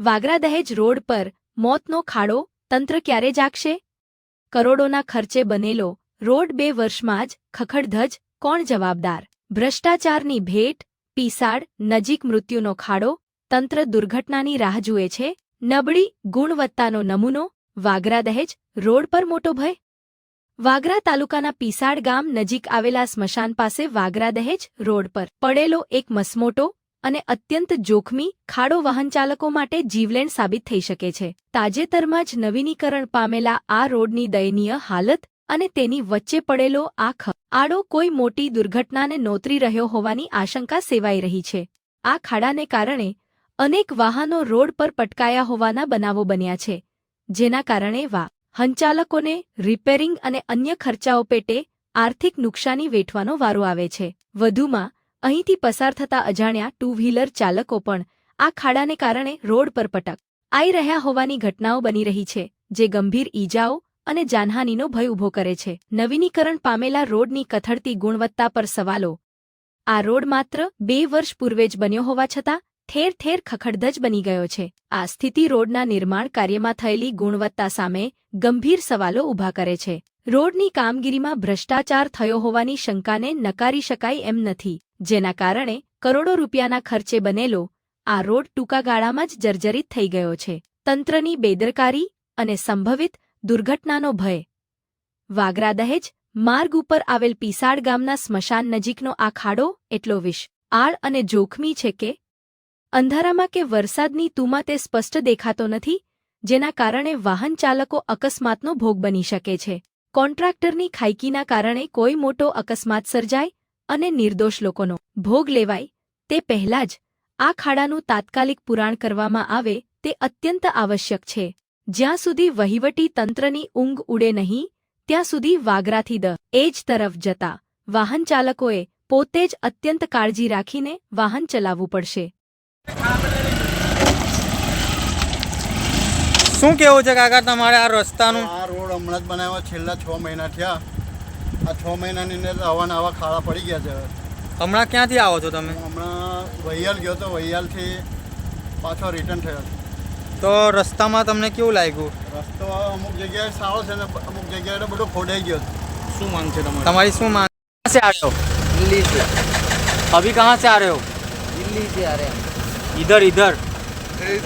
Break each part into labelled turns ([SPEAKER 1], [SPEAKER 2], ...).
[SPEAKER 1] વાગરા દહેજ રોડ પર મોતનો ખાડો તંત્ર ક્યારે જાગશે? કરોડોના ખર્ચે બનેલો રોડ બે વર્ષમાં જ ખખડધજ કોણ જવાબદાર? ભ્રષ્ટાચારની ભેટ, પીસાડ, નજીક મૃત્યુનો ખાડો તંત્ર દુર્ઘટનાની રાહ જુએ છે? નબળી ગુણવત્તાનો નમૂનો વાગરા દહેજ રોડ પર મોટો ભય? વાગરા તાલુકાના પીસાડ ગામ નજીક આવેલા સ્મશાન પાસે વાગરા દહેજ રોડ પર પડેલો એક મસમોટો અને અત્યંત જોખમી, ખાડો વાહનચાલકો માટે જીવલેણ સાબિત થઈ શકે છે. તાજેતરમાં જ નવીનીકરણ પામેલા આ રોડની દયનીય હાલત અને તેની વચ્ચે પડેલો આ આડો કોઈ મોટી દુર્ઘટનાને નોતરી રહ્યો હોવાની આશંકા સેવાઈ રહી છે. આ ખાડાને કારણે અનેક વાહનો રોડ પર પટકાયા હોવાના બનાવો બન્યા છે. જેના કારણે વા હંચાલકોને રિપેરિંગ અને અન્ય ખર્ચાઓ પેટે આર્થિક નુકસાની વેઠવાનો વારો આવે છે. વધુમાં અહીંથી પસાર થતા અજાણ્યા ટુ વ્હીલર ચાલકો પણ આ ખાડાને કારણે રોડ પર પટક. આઈ રહ્યા હોવાની ઘટનાઓ બની રહી છે, જે ગંભીર ઈજાઓ અને જાનહાનિનો ભય ઊભો કરે છે. નવીનીકરણ પામેલા રોડની કથળતી ગુણવત્તા પર સવાલો. આ રોડ માત્ર બે વર્ષ પૂર્વે જ બન્યો હોવા છતાં ઠેર ઠેર ખખડધજ બની ગયો છે. આ સ્થિતિ રોડના નિર્માણ કાર્યમાં થયેલી ગુણવત્તા સામે ગંભીર સવાલો ઊભા કરે છે. રોડની કામગીરીમાં ભ્રષ્ટાચાર થયો હોવાની શંકાને નકારી શકાય એમ નથી. જેના કારણે કરોડો રૂપિયાના ખર્ચે બનેલો આ રોડ ટૂંકા ગાળામાં જ જર્જરિત થઈ ગયો છે. તંત્રની બેદરકારી અને સંભવિત દુર્ઘટનાનો ભય. વાગરા દહેજ માર્ગ ઉપર આવેલ પીસાડ ગામના સ્મશાન નજીકનો આ ખાડો એટલો વિષ આળ અને જોખમી છે કે અંધારામાં કે વરસાદની તુમાં તે સ્પષ્ટ દેખાતો નથી, જેના કારણે વાહન ચાલકો અકસ્માતનો ભોગ બની શકે છે. કોન્ટ્રાક્ટરની ખાઈકીના કારણે કોઈ મોટો અકસ્માત સર્જાય અને નિર્દોષ લોકોનો ભોગ લેવાય તે પહેલાં જ આ ખાડાનું તાત્કાલિક પુરાણ કરવામાં આવે તે અત્યંત આવશ્યક છે. જ્યાં સુધી વહીવટી તંત્રની ઊંઘ ઉડે નહીં ત્યાં સુધી વાગરાથી દ એજ તરફ જતા વાહન ચાલકોએ પોતે જ અત્યંત કાળજી રાખીને વાહન ચલાવવું પડશે.
[SPEAKER 2] શું કેવું છે કાકા તમારે આ રસ્તાનું?
[SPEAKER 3] આ રોડ હમણાં જ બનાવ્યો છેલ્લા છ મહિના થયા. આ છ મહિનાની અંદર આવા ને આવા ખાડા પડી ગયા છે
[SPEAKER 2] હમણાં ક્યાંથી આવો છો તમે
[SPEAKER 3] હું હમણાં વૈયાલ ગયો તો વૈયાલથી પાછો રિટર્ન થયો
[SPEAKER 2] તો રસ્તામાં તમને કેવું લાગ્યું
[SPEAKER 3] રસ્તો અમુક જગ્યાએ સારો છે ને અમુક જગ્યાએ તો બધો ખોડાઈ ગયો છે
[SPEAKER 2] શું માંગ છે તમારી તમારી શું માંગ कहाँ से आ रहे हो
[SPEAKER 4] दिल्ली से
[SPEAKER 2] अभी कहाँ से आ रहे हो
[SPEAKER 4] दिल्ली से आ रहे हैं
[SPEAKER 2] इधर इधर
[SPEAKER 4] ये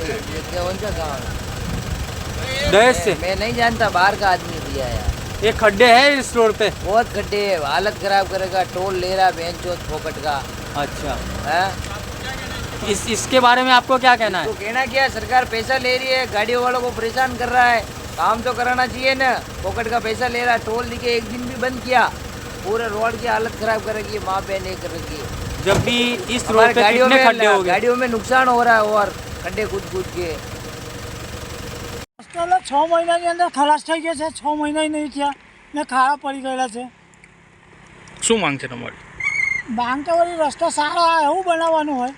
[SPEAKER 4] कौन सा गाँव है
[SPEAKER 2] दहेज से
[SPEAKER 4] मैं नहीं जानता बाहर का आदमी दिया यार
[SPEAKER 2] ये खड्डे हैं इस रोड पे?
[SPEAKER 4] बहुत खड्डे है। हालत खराब करेगा टोल ले रहा बेंच फोकट का।
[SPEAKER 2] अच्छा।
[SPEAKER 4] है?
[SPEAKER 2] इस इसके बारे में आपको क्या कहना है?
[SPEAKER 4] तो
[SPEAKER 2] है
[SPEAKER 4] कहना क्या सरकार पैसा ले रही है गाड़ियों वालों को परेशान कर रहा है। काम तो कराना चाहिए ना। फोकट का पैसा ले रहा है टोल लेके एक दिन भी बंद किया। पूरे रोड की हालत खराब कर रखी है माँ बहन एक रखी है।
[SPEAKER 2] जब भी इस रोड पे
[SPEAKER 4] गाड़ियों में
[SPEAKER 2] हो
[SPEAKER 4] गाड़ियों में नुकसान हो रहा है और खड्डे कूद कूद के।
[SPEAKER 5] રસ્તો છ મહિનાની અંદર ખલાસ થઈ ગયા છે. છ મહિના નહીં થયા ને ખાડા પડી ગયેલા છે.
[SPEAKER 2] શું માંગ છે તમારી?
[SPEAKER 5] માંગ તો વળી રસ્તો સારો આ એવું બનાવવાનું હોય.